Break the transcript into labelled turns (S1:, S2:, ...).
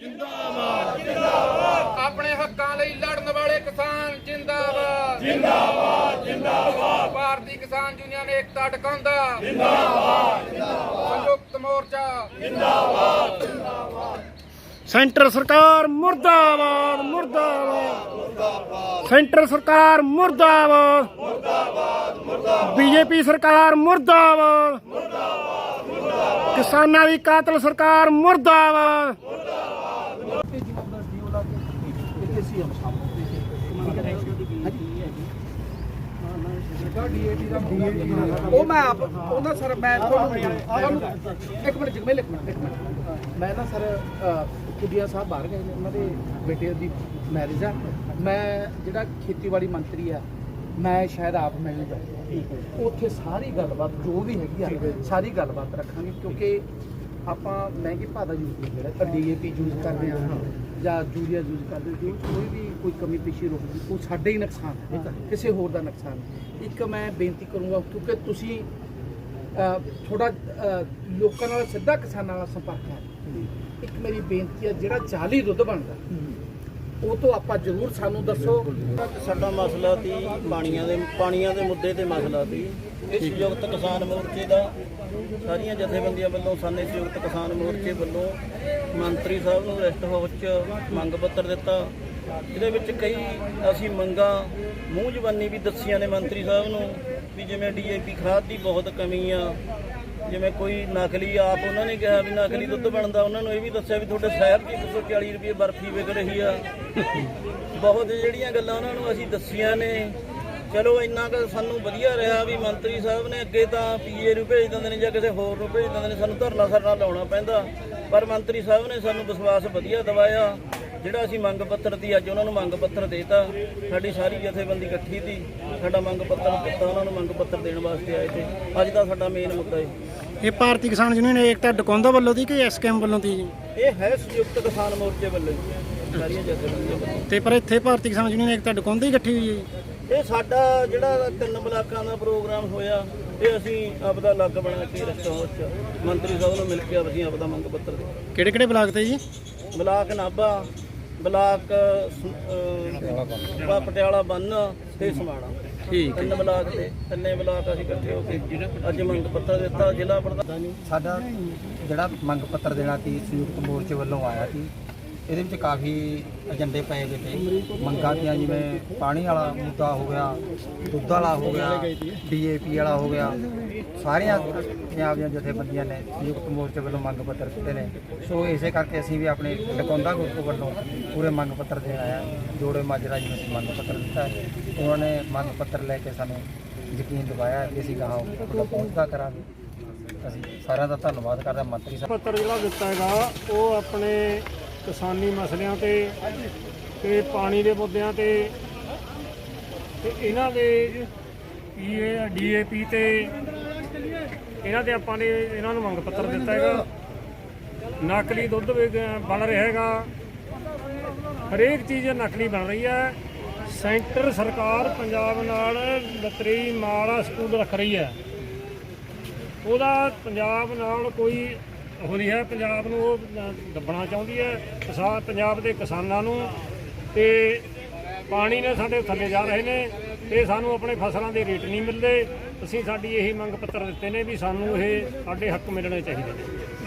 S1: ਜਿੰਦਾਬਾਦ। ਜਿੰਦਾਬਾਦ ਆਪਣੇ ਹੱਕਾਂ ਲਈ ਲੜਨ ਵਾਲੇ ਕਿਸਾਨ ਜਿੰਦਾਬਾਦ। ਜਿੰਦਾਬਾਦ ਜਿੰਦਾਬਾਦ। ਭਾਰਤੀ ਕਿਸਾਨ ਯੂਨੀਅਨ ਏਕਤਾ ਟਿਕਾਉਂਦਾ ਜਿੰਦਾਬਾਦ ਜਿੰਦਾਬਾਦ। ਸੰਯੁਕਤ ਮੋਰਚਾ।
S2: ਸੈਂਟਰ ਸਰਕਾਰ ਮੁਰਦਾਬਾਦ ਮੁਰਦਾਬਾਦ। ਸੈਂਟਰ ਸਰਕਾਰ ਮੁਰਦਾਬਾਦ। ਮੁਰਦਾਬਾਦ ਬੀਜੇਪੀ ਸਰਕਾਰ ਮੁਰਦਾਬਾਦ। ਕਿਸਾਨਾਂ ਦੀ ਕਾਤਲ ਸਰਕਾਰ ਮੁਰਦਾਬਾਦ।
S3: ਉਹ ਮੈਂ ਆਪ ਉਹਨਾਂ ਸਰ, ਮੈਂ ਤੁਹਾਨੂੰ ਇੱਕ ਮਿੰਟ, ਜਗਮੇਲ, ਇੱਕ ਮਿੰਟ ਮੈਂ ਨਾ ਸਰ ਕੁੜੀਆ ਸਾਹਿਬ ਬਾਹਰ ਗਏ ਨੇ, ਉਹਨਾਂ ਦੇ ਬੇਟੇ ਦੀ ਮੈਰਿਜ ਆ। ਮੈਂ ਜਿਹੜਾ ਖੇਤੀਬਾੜੀ ਮੰਤਰੀ ਆ, ਮੈਂ ਸ਼ਾਇਦ ਆਪ ਮਿਲੂਗਾ ਉੱਥੇ ਸਾਰੀ ਗੱਲਬਾਤ, ਜੋ ਵੀ ਹੈਗੀ ਆ, ਸਾਰੀ ਗੱਲਬਾਤ ਰੱਖਾਂਗੇ, ਕਿਉਂਕਿ ਆਪਾਂ ਮਹਿੰਗੀ ਭਾਅ ਦਾ ਯੂਜ਼ ਨਹੀਂ ਜਿਹੜਾ ਡੀਏਪੀ ਯੂਜ਼ ਕਰਦੇ ਆ ਜਾਂ ਯੂਰੀਆ ਯੂਜ਼ ਕਰਦੇ ਜੋ ਕੋਈ ਵੀ ਕੋਈ ਕਮੀ ਪੇਸ਼ੀ ਰੁਕਦੀ, ਉਹ ਸਾਡੇ ਹੀ ਨੁਕਸਾਨ ਹੈ ਕਿਸੇ ਹੋਰ ਦਾ ਨੁਕਸਾਨ ਇੱਕ ਮੈਂ ਬੇਨਤੀ ਕਰੂੰਗਾ, ਕਿਉਂਕਿ ਤੁਸੀਂ ਥੋੜਾ ਲੋਕਾਂ ਨਾਲ ਸਿੱਧਾ ਕਿਸਾਨਾਂ ਨਾਲ ਸੰਪਰਕ ਹੈ। ਇੱਕ ਮੇਰੀ ਬੇਨਤੀ ਹੈ, ਜਿਹੜਾ ਜਾਲੀ ਦੁੱਧ ਬਣਦਾ ਉਹ ਤੋਂ ਆਪਾਂ ਜ਼ਰੂਰ ਸਾਨੂੰ ਦੱਸੋ।
S4: ਸਾਡਾ ਮਸਲਾ ਸੀ ਪਾਣੀਆਂ ਦੇ ਪਾਣੀਆਂ ਦੇ ਮੁੱਦੇ ਤੇ ਮਸਲਾ ਸੀ। ਇਹ ਸੰਯੁਕਤ ਕਿਸਾਨ ਮੋਰਚੇ ਦਾ ਸਾਰੀਆਂ ਜਥੇਬੰਦੀਆਂ ਵੱਲੋਂ ਸਾਨੇ ਸੰਯੁਕਤ ਕਿਸਾਨ ਮੋਰਚੇ ਵੱਲੋਂ ਮੰਤਰੀ ਸਾਹਿਬ ਨੂੰ ਰੈਸਟ ਹਾਊਸ 'ਚ ਮੰਗ ਪੱਤਰ ਦਿੱਤਾ। ਇਹਦੇ ਵਿੱਚ ਕਈ ਅਸੀਂ ਮੰਗਾਂ ਮੂੰਹ ਜ਼ਬਾਨੀ ਵੀ ਦੱਸੀਆਂ ਨੇ ਮੰਤਰੀ ਸਾਹਿਬ ਨੂੰ ਵੀ ਜਿਵੇਂ ਡੀਏਪੀ ਖਾਦ ਦੀ ਬਹੁਤ ਕਮੀ ਆ ਜਿਵੇਂ ਕੋਈ ਨਕਲੀ ਆਪ ਉਹਨਾਂ ਨੇ ਕਿਹਾ ਵੀ ਨਕਲੀ ਦੁੱਧ ਬਣਦਾ, ਉਹਨਾਂ ਨੂੰ ਇਹ ਵੀ ਦੱਸਿਆ ਵੀ ਤੁਹਾਡੇ ਸ਼ਹਿਰ 'ਚ 140 ਰੁਪਏ ਬਰਫੀ ਵਿਕ ਰਹੀ ਆ। ਬਹੁਤ ਜਿਹੜੀਆਂ ਗੱਲਾਂ ਉਹਨਾਂ ਨੂੰ ਅਸੀਂ ਦੱਸੀਆਂ ਨੇ। ਚਲੋ ਇੰਨਾ ਕੁ ਸਾਨੂੰ ਵਧੀਆ ਰਿਹਾ ਵੀ ਮੰਤਰੀ ਸਾਹਿਬ ਨੇ ਅੱਗੇ ਤਾਂ ਪੀਏ ਨੂੰ ਭੇਜ ਦਿੰਦੇ ਨੇ ਜਾਂ ਕਿਸੇ ਹੋਰ ਨੂੰ ਭੇਜ ਦਿੰਦੇ ਨੇ, ਸਾਨੂੰ ਧਰਨਾ ਸਰਨਾ ਲਾਉਣਾ ਪੈਂਦਾ। ਪਰ ਮੰਤਰੀ ਸਾਹਿਬ ਨੇ ਸਾਨੂੰ ਵਿਸ਼ਵਾਸ ਵਧੀਆ ਦਿਵਾਇਆ। ਜਿਹੜਾ ਅਸੀਂ ਮੰਗ ਪੱਤਰ ਦੀ ਅੱਜ ਉਹਨਾਂ ਨੂੰ ਮੰਗ ਪੱਤਰ ਦੇਤਾ। ਸਾਡੀ ਸਾਰੀ ਜਥੇਬੰਦੀ ਇਕੱਠੀ ਸੀ। ਸਾਡਾ ਮੰਗ ਪੱਤਰ ਦਿੱਤਾ ਉਹਨਾਂ ਨੂੰ ਮੰਗ ਪੱਤਰ ਦੇਣ ਵਾਸਤੇ ਆਏ ਤੇ ਅੱਜ ਦਾ ਸਾਡਾ ਮੇਨ ਮੁੱਦਾ ਹੈ
S2: ਇਹ ਭਾਰਤੀ ਕਿਸਾਨ ਯੂਨੀਅਨ ਏਕਤਾ ਡਕੌਂਦਾ ਵੱਲੋਂ ਦੀ ਕਿ ਐਸਕੇਐਮ ਵੱਲੋਂ ਦੀ?
S4: ਇਹ ਹੈ ਸੰਯੁਕਤ ਕਿਸਾਨ ਮੋਰਚੇ ਵੱਲੋਂ ਸਾਰੀਆਂ ਜਥੇਬੰਦੀਆਂ ਵੱਲੋਂ।
S2: ਤੇ ਪਰ ਇੱਥੇ ਭਾਰਤੀ ਕਿਸਾਨ ਯੂਨੀਅਨ ਏਕਤਾ ਡਕੌਂਦਾ ਹੀ ਇਕੱਠੀ ਹੋਈ ਹੈ
S4: ਇਹ ਸਾਡਾ ਜਿਹੜਾ ਤਿੰਨ ਬਲਾਕਾਂ ਦਾ ਪ੍ਰੋਗਰਾਮ ਹੋਇਆ ਇਹ ਅਸੀਂ ਆਪਦਾ ਲੱਗ ਬਣਾ ਕੇ ਰਸਤਾ ਮੰਤਰੀ ਸਾਹਿਬ ਨੂੰ ਮਿਲ ਕੇ ਅਸੀਂ ਆਪਦਾ ਮੰਗ ਪੱਤਰ ਦੇ
S2: ਕਿਹੜੇ ਕਿਹੜੇ ਬਲਾਕ ਤੇ ਜੀ?
S4: ਬਲਾਕ ਨਾਭਾ ਬਲਾਕ ਅਹ, ਪਟਿਆਲਾ ਬੰਨ ਤੇ ਸਮਾਣਾ। ਠੀਕ ਤਿੰਨ ਬਲਾਕ ਤੇ ਤਿੰਨੇ ਬਲਾਕ ਅਸੀਂ ਇਕੱਠੇ ਹੋ ਕੇ ਅੱਜ ਮੰਗ ਪੱਤਰ ਦਿੱਤਾ ਜ਼ਿਲ੍ਹਾ ਪ੍ਰਧਾਨ
S3: ਸਾਡਾ ਜਿਹੜਾ ਮੰਗ ਪੱਤਰ ਦੇਣਾ ਸੀ ਸੰਯੁਕਤ ਮੋਰਚੇ ਵੱਲੋਂ ਆਇਆ ਸੀ ਇਹਦੇ ਵਿੱਚ ਕਾਫੀ ਏਜੰਡੇ ਪਏ ਗਏ ਤੇ ਮੰਗਾਂ ਦੀਆਂ ਜਿਵੇਂ ਪਾਣੀ ਵਾਲਾ ਮੁੱਦਾ ਹੋ ਗਿਆ, ਦੁੱਧ ਵਾਲਾ ਹੋ ਗਿਆ, ਡੀਏਪੀ ਵਾਲਾ ਹੋ ਗਿਆ, ਸਾਰੀਆਂ ਪੰਜਾਬ ਦੀਆਂ ਜਥੇਬੰਦੀਆਂ ਨੇ ਸੰਯੁਕਤ ਮੋਰਚੇ ਵੱਲੋਂ ਮੰਗ ਪੱਤਰ ਦਿੱਤੇ ਨੇ। ਸੋ ਇਸੇ ਕਰਕੇ ਅਸੀਂ ਵੀ ਆਪਣੇ ਲਕੌਂਦਾ ਗਰੁੱਪ ਵੱਲੋਂ ਪੂਰੇ ਮੰਗ ਪੱਤਰ ਦੇਣ ਆਇਆ ਜੋੜੇ ਮਾਜਰਾ ਜੀ ਨੂੰ ਅਸੀਂ ਮੰਗ ਪੱਤਰ ਦਿੱਤਾ ਉਹਨਾਂ ਨੇ ਮੰਗ ਪੱਤਰ ਲੈ ਕੇ ਸਾਨੂੰ ਯਕੀਨ ਦਿਵਾਇਆ ਕਿ ਅਸੀਂ ਗਾਹਾਂ ਤੁਹਾਡਾ ਪਹੁੰਚਦਾ ਕਰਾਂਗੇ। ਅਸੀਂ ਸਾਰਿਆਂ ਦਾ ਧੰਨਵਾਦ ਕਰਦਾ ਮੰਤਰੀ ਸਾਹਿਬ।
S2: ਪੱਤਰ ਜਿਹੜਾ ਦਿੱਤਾ ਹੈਗਾ, ਉਹ ਆਪਣੇ ਕਿਸਾਨੀ ਮਸਲਿਆਂ ਤੇ ਤੇ ਪਾਣੀ ਦੇ ਮੁੱਦਿਆਂ ਤੇ ਤੇ ਇਹਨਾਂ ਦੇ ਪੀਏ ਡੀਏਪੀ ਤੇ ਇਹਨਾਂ ਦੇ ਆਪਾਂ ਨੇ ਇਹਨਾਂ ਨੂੰ ਮੰਗ ਪੱਤਰ ਦਿੱਤਾ ਹੈਗਾ। ਨਕਲੀ ਦੁੱਧ ਬਣ ਰਿਹਾ ਹੈਗਾ। ਹਰੇਕ ਚੀਜ਼ ਨਕਲੀ ਬਣ ਰਹੀ ਹੈ। ਸੈਂਟਰ ਸਰਕਾਰ ਪੰਜਾਬ ਨਾਲ ਲਤਰੀ ਮਾਲਾ ਸਕੂਲ ਰੱਖ ਰਹੀ ਹੈ। ਉਹਦਾ ਪੰਜਾਬ ਨਾਲ ਕੋਈ ਉਹ ਹੈ। ਪੰਜਾਬ ਨੂੰ ਉਹ ਦੱਬਣਾ ਚਾਹੁੰਦੀ ਹੈ। ਕਿਸਾਨ ਪੰਜਾਬ ਦੇ ਕਿਸਾਨਾਂ ਨੂੰ ਤੇ ਪਾਣੀ ਨੇ ਸਾਡੇ ਥੱਲੇ ਜਾ ਰਹੇ ਨੇ ਤੇ ਸਾਨੂੰ ਆਪਣੇ ਫਸਲਾਂ ਦੇ ਰੇਟ ਨਹੀਂ ਮਿਲਦੇ। ਅਸੀਂ ਸਾਡੀ ਇਹੀ ਮੰਗ ਪੱਤਰ ਦਿੱਤੇ ਨੇ ਵੀ ਸਾਨੂੰ ਇਹ ਸਾਡੇ ਹੱਕ ਮਿਲਣੇ ਚਾਹੀਦੇ ਨੇ।